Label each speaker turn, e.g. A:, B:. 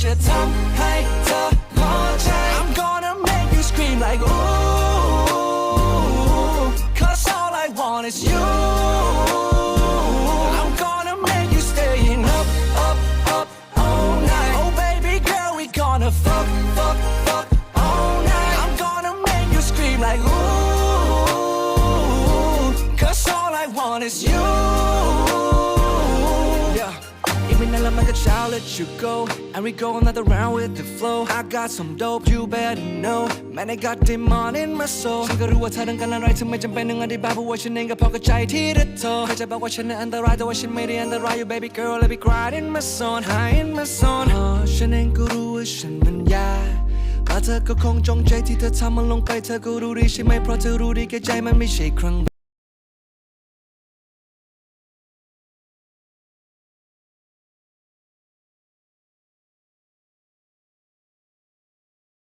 A: จะทำให้เธอพอใจ I'm gonna make you scream like ooh Cause all I want is you I'm gonna make you staying up, up, up all night Oh baby girl we gonna fuck, fuck, fuck all night I'm gonna make you scream like ooh Cause all I want is you ไม่นานแล้วมันก็เช้า let you go and we go another round with the flow I got some dope you better know man I got demon in my soul ฉันก็รู้ว่าเธอต้องการอะไรถึงไม่จำเป็นต้องอธิบายเพราะว่าฉันเองก็พอเข้าใจที่เธอโทรใครจะบอกว่าฉันนั้นอันตรายแต่ว่าฉันไม่ได้อันตราย you baby girl let me cry in my zone high in my zone เพราะฉันเองก็รู้ว่าฉันมันยากและเธอก็คงจงใจที่เธอทำมันลงไปเธอก็รู้ดีใช่ไหมเพราะเธอรู้ดีแก่ใจมันไม่ใช่ครั้ง